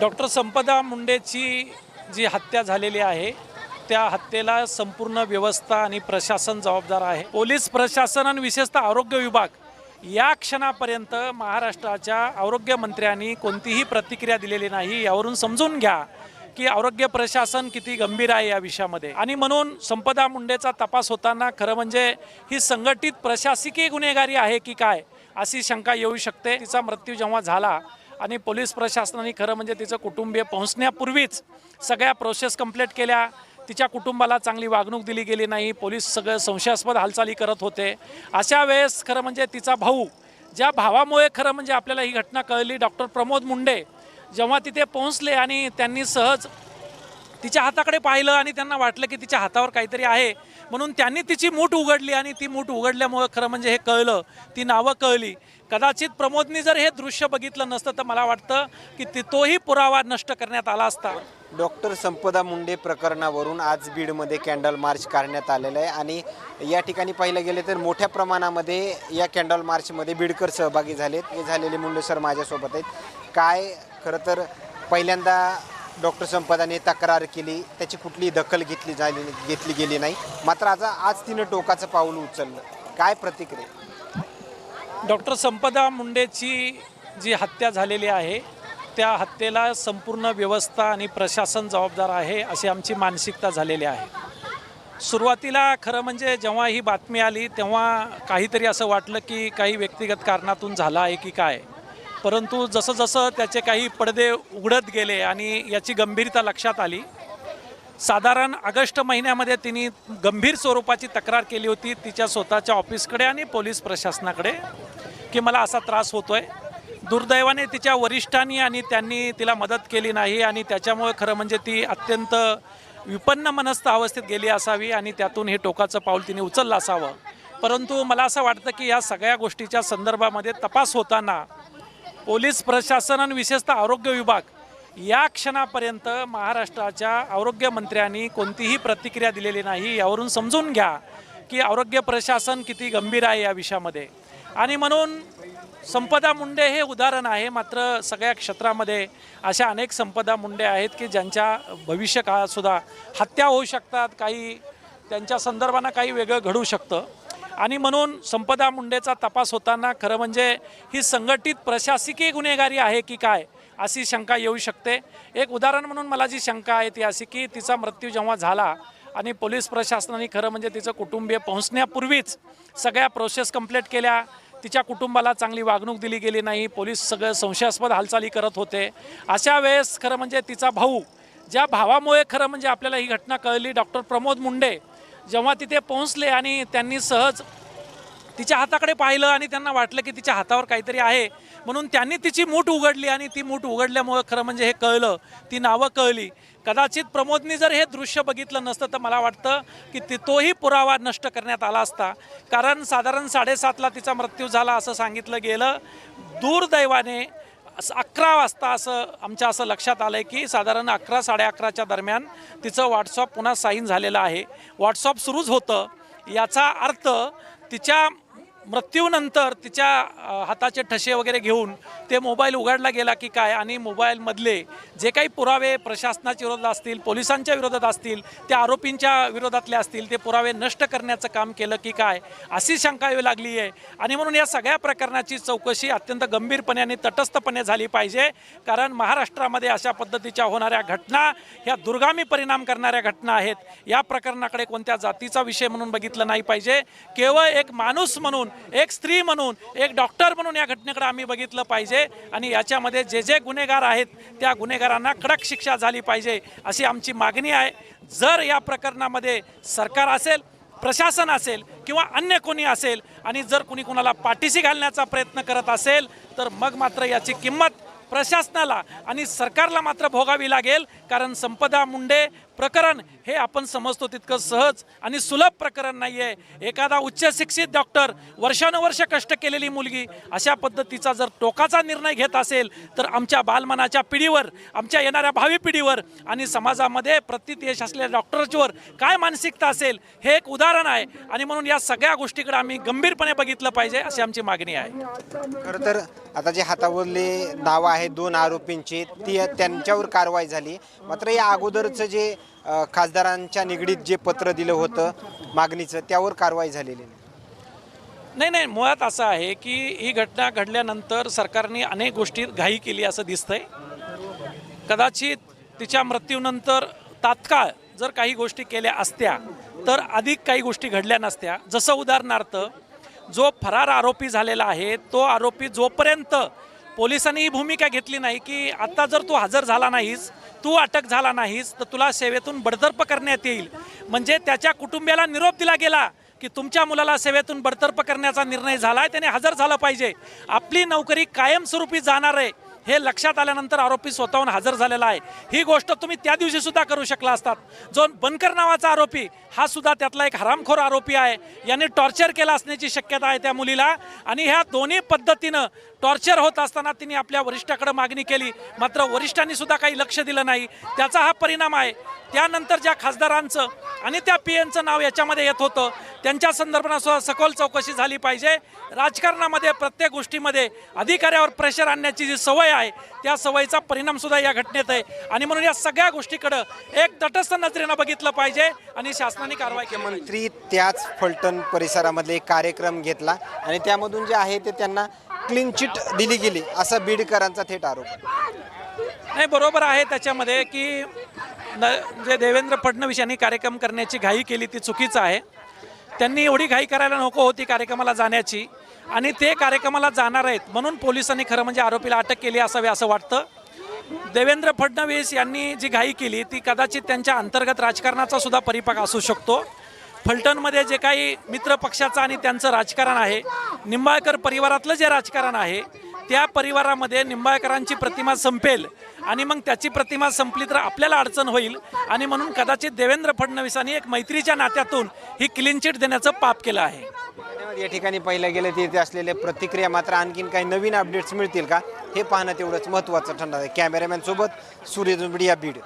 Doctor संपदा मुंडेची जी हत्या झालेली आहे त्या हत्येला संपूर्ण व्यवस्था आणि प्रशासन जबाबदार आहे. पोलीस प्रशासन आणि विशेषतः आरोग्य विभाग या क्षणापर्यंत महाराष्ट्राच्या आरोग्यमंत्र्यांनी कोणतीही प्रतिक्रिया दिलेली नाही. यावरून समजून घ्या की आरोग्य प्रशासन किती गंभीर आहे या विषयामध्ये. आणि म्हणून संपदा मुंडेचा तपास होताना खरं म्हणजे ही संघटित प्रशासकीय गुन्हेगारी आहे की काय अशी शंका येऊ शकते. तिचा मृत्यू जेव्हा झाला आणि पोलीस प्रशासनाने खरं म्हणजे तिचं कुटुंबीय पोहोचण्यापूर्वीच सगळ्या प्रोसेस कंप्लीट केल्या. तिच्या कुटुंबाला चांगली वागणूक दिली गेली नाही. पोलीस सगळं संशयास्पद हालचाली करत होते. अशा वेळेस खरं म्हणजे तिचा भाऊ ज्या भावामुळे खरं म्हणजे आपल्याला ही घटना कळली डॉक्टर प्रमोद मुंडे जेव्हा तिथे पोहोचले आणि त्यांनी सहज तिच्या हाताकडे पाहिलं आणि त्यांना वाटलं की तिच्या हातावर काहीतरी आहे. म्हणून त्यांनी तिची मूठ उघडली आणि ती मूठ उघडल्यामुळं खरं म्हणजे हे कळलं. ती नावं कळली. कदाचित प्रमोदनी जर हे दृश्य बघितलं नसतं तर मला वाटतं की ती तोही पुरावा नष्ट करण्यात आला असता. डॉक्टर संपदा मुंडे प्रकरणावरून आज बीडमध्ये कॅन्डल मार्च करण्यात आलेलं आहे आणि या ठिकाणी पाहिलं गेले तर मोठ्या प्रमाणामध्ये या कॅन्डल मार्चमध्ये बीडकर सहभागी झालेत. हे झालेले मुंडे सर माझ्यासोबत आहेत. काय खरं तर पहिल्यांदा डॉक्टर संपदाने तक्रार केली. त्याची कुठलीही दखल घेतली झाली घेतली गेली नाही. मात्र आज आज तिनं टोकाचं पाऊल उचललं. काय प्रतिक्रिया? डॉक्टर संपदा मुंडेची जी हत्या झालेली आहे त्या हत्येला संपूर्ण व्यवस्था आणि प्रशासन जबाबदार आहे अशी आमची मानसिकता झालेली आहे. सुरुवातीला खरं म्हणजे जेव्हा ही बातमी आली तेव्हा काहीतरी असं वाटलं की काही व्यक्तिगत कारणातून झालं आहे की काय. परंतु जसं जसं त्याचे काही पडदे उघडत गेले आणि याची गंभीरता लक्षात आली साधारण ऑगस्ट महिन्यामध्ये तिने गंभीर स्वरूपाची तक्रार केली होती तिच्या स्वतःच्या ऑफिसकडे आणि पोलीस प्रशासनाकडे की मला असा त्रास होतो आहे दुर्दैवाने तिच्या वरिष्ठांनी आणि त्यांनी तिला मदत केली नाही आणि त्याच्यामुळे खरं म्हणजे ती अत्यंत विपन्न मनस्थ अवस्थेत गेली असावी आणि त्यातून हे टोकाचं पाऊल तिने उचललं असावं. परंतु मला असं वाटतं की या सगळ्या गोष्टीच्या संदर्भामध्ये तपास होताना पोलीस प्रशासन आणि विशेषतः आरोग्य विभाग या क्षणापर्यंत महाराष्ट्राच्या आरोग्यमंत्र्यांनी कोणतीही प्रतिक्रिया दिलेली नाही. यावरून समजून घ्या की आरोग्य प्रशासन किती गंभीर आहे या विषयामध्ये. आणि म्हणून संपदा मुंडे हे उदाहरण आहे मात्र सगळ्या क्षेत्रामध्ये अशा अनेक संपदा मुंडे आहेत की ज्यांच्या भविष्य काळातसुद्धा हत्या होऊ शकतात काही त्यांच्या संदर्भानं काही वेगळं घडू शकतं. आणि म्हणून संपदा मुंडेचा तपास होताना खरं म्हणजे ही संघटित प्रशासकीय गुन्हेगारी आहे की काय अशी शंका येऊ शकते. एक उदाहरण म्हणून मला जी शंका आहे ती अशी की तिचा मृत्यू जेव्हा झाला आणि पोलीस प्रशासनाने खरं म्हणजे तिचं कुटुंबीय पोहोचण्यापूर्वीच सगळ्या प्रोसेस कंप्लीट केल्या. तिच्या कुटुंबाला चांगली वागणूक दिली गेली नाही. पोलीस सगळं संशयास्पद हालचाली करत होते. अशा वेळेस खरं म्हणजे तिचा भाऊ ज्या भावामुळे खरं म्हणजे आपल्याला ही घटना कळली डॉक्टर प्रमोद मुंडे जेव्हा तिथे पोहोचले आणि त्यांनी सहज तिच्या हाताकडे पाहिलं आणि त्यांना वाटलं की तिच्या हातावर काहीतरी आहे म्हणून त्यांनी तिची मूठ उघडली आणि ती मूठ उघडल्यामुळं खरं म्हणजे हे कळलं ती नावं कळली. कदाचित प्रमोदनी जर हे दृश्य बघितलं नसतं तर मला वाटतं की ती तोही पुरावा नष्ट करण्यात आला असता. कारण साधारण साडेसातला तिचा मृत्यू झाला असं सांगितलं गेलं. दुर्दैवाने असं अकरा वाजता असं आमच्या असं लक्षात आलं आहे की साधारण अकरा साडे अकराच्या दरम्यान तिचं व्हॉट्सअप पुन्हा साईन झालेलं आहे. व्हॉट्सअप सुरूच होतं. याचा अर्थ तिच्या मृत्यूनंतर तिच्या हाताचे ठसे वगैरे घेऊन ते मोबाईल उघडला गेला की काय आणि मोबाईलमधले जे काही पुरावे प्रशासनाच्या विरोधात असतील पोलिसांच्या विरोधात असतील त्या आरोपींच्या विरोधातले असतील ते पुरावे नष्ट करण्याचं काम केलं की काय अशी शंका येऊ लागली आहे. आणि म्हणून या सगळ्या प्रकरणाची चौकशी अत्यंत गंभीरपणे आणि तटस्थपणे झाली पाहिजे. कारण महाराष्ट्रामध्ये अशा पद्धतीच्या होणाऱ्या घटना ह्या दुर्गामी परिणाम करणाऱ्या घटना आहेत. या प्रकरणाकडे कोणत्या जातीचा विषय म्हणून बघितलं नाही पाहिजे. केवळ एक माणूस म्हणून एक स्त्री म्हणून एक डॉक्टर म्हणून या घटनेकडे आम्ही बघितलं पाहिजे आणि याच्यामध्ये जे जे गुन्हेगार आहेत त्या गुन्हेगारांना कडक शिक्षा झाली पाहिजे अशी आमची मागणी आहे. जर या प्रकरणामध्ये सरकार असेल प्रशासन असेल किंवा अन्य कोणी असेल आणि जर कुणी कुणाला पाठीशी घालण्याचा प्रयत्न करत असेल तर मग मात्र याची किंमत प्रशासनाला आणि सरकारला मात्र भोगावी लागेल. कारण संपदा मुंडे प्रकरण हे आपण समजतो तितकं सहज आणि सुलभ प्रकरण नाही आहे एखादा उच्च शिक्षित डॉक्टर वर्षानुवर्ष कष्ट केलेली मुलगी अशा पद्धतीचा जर टोकाचा निर्णय घेत असेल तर आमच्या बालमनाच्या पिढीवर आमच्या येणाऱ्या भावी पिढीवर आणि समाजामध्ये प्रतीत यश असलेल्या डॉक्टरच्यावर काय मानसिकता असेल हे एक उदाहरण आहे. आणि म्हणून या सगळ्या गोष्टीकडे आम्ही गंभीरपणे बघितलं पाहिजे अशी आमची मागणी आहे. खरं तर आता जे हातावरले नावं आहेत दोन आरोपींची ती त्यांच्यावर कारवाई झाली. मात्र या अगोदरचं जे खासदारांच्या निगडीत जे पत्र दिलं होतं मागणीचं त्यावर कारवाई झालेली नाही. नाही नाही मुळात असं आहे की ही घटना घडल्यानंतर सरकारने अनेक गोष्टी घाई केली असं दिसतंय. कदाचित तिच्या मृत्यूनंतर तात्काळ जर काही गोष्टी केल्या असत्या तर अधिक काही गोष्टी घडल्या नसत्या. जसं उदाहरणार्थ जो फरार आरोपी झालेला आहे तो आरोपी जोपर्यंत पोलिसांनी ही भूमिका घेतली नाही की आत्ता जर तू हजर झाला नाहीस तू अटक झाला नाहीस तर तुला सेवेतून बडतर्फ करण्यात येईल. म्हणजे त्याच्या कुटुंबियाला निरोप दिला गेला की तुमच्या मुलाला सेवेतून बडतर्फ करण्याचा निर्णय झाला आहे त्याने हजर झालं पाहिजे. आपली नोकरी कायमस्वरूपी जाणार आहे हे लक्षात आल्यानंतर आरोपी स्वतःहून हजर झालेला आहे. ही गोष्ट तुम्ही त्या दिवशी सुद्धा करू शकला असतात. जो बनकर नावाचा आरोपी हा सुद्धा त्यातला एक हरामखोर आरोपी आहे. याने टॉर्चर केला असण्याची शक्यता आहे त्या मुलीला. आणि ह्या दोन्ही पद्धतीनं टॉर्चर होत असताना तिने आपल्या वरिष्ठाकडे मागणी केली. मात्र वरिष्ठांनी सुद्धा काही लक्ष दिलं नाही. त्याचा हा परिणाम आहे. त्यानंतर ज्या खासदारांचं आणि त्या पी एनचं नाव याच्यामध्ये येत होतं त्यांच्या संदर्भात सुद्धा सखोल चौकशी झाली पाहिजे. राजकारणामध्ये प्रत्येक गोष्टीमध्ये अधिकाऱ्यावर प्रेशर आणण्याची जी सवय आहे त्या सवयीचा परिणामसुद्धा या घटनेत आहे. आणि म्हणून या सगळ्या गोष्टीकडं एक तटस्थ नजरेनं बघितलं पाहिजे. आणि शासनाने कारवाई केली पाहिजे. मंत्री त्याच फलटण परिसरामध्ये एक कार्यक्रम घेतला आणि त्यामधून जे आहे ते त्यांना क्लीन चिट दिली गेली असा बीडकरांचा थेट आरोप आहे. नाही बरोबर आहे त्याच्यामध्ये की न जे देवेंद्र फडणवीस यांनी कार्यक्रम करण्याची घाई केली ती चुकीचं आहे त्यांनी एवढी घाई करायला नको होती कार्यक्रमाला जाण्याची आणि ते कार्यक्रमाला जाणार आहेत म्हणून पोलिसांनी खरं म्हणजे आरोपीला अटक केली असावी असं वाटतं देवेंद्र फडणवीस यांनी जी घाई केली ती कदाचित त्यांच्या अंतर्गत राजकारणाचा सुद्धा परिपाक असू शकतो. फलटणमध्ये जे काही मित्र पक्षाचं आणि त्यांचं राजकारण आहे निंबाळकर परिवारातलं जे राजकारण आहे त्या परिवारामध्ये निंबाळकरांची प्रतिमा संपेल आणि मग त्याची प्रतिमा संपली तर आपल्याला अडचण होईल. आणि म्हणून कदाचित देवेंद्र फडणवीसांनी एक मैत्रीच्या नात्यातून ही क्लीन चिट देण्याचं पाप केलं आहे. या ठिकाणी पाहिलं गेलं तिथे असलेले प्रतिक्रिया मात्र आणखीन काही नवीन अपडेट्स मिळतील का? हे पाहणं तेवढंच महत्त्वाचं ठरणार आहे. कॅमेरामॅन सोबत सूर्य दुबडी बीड.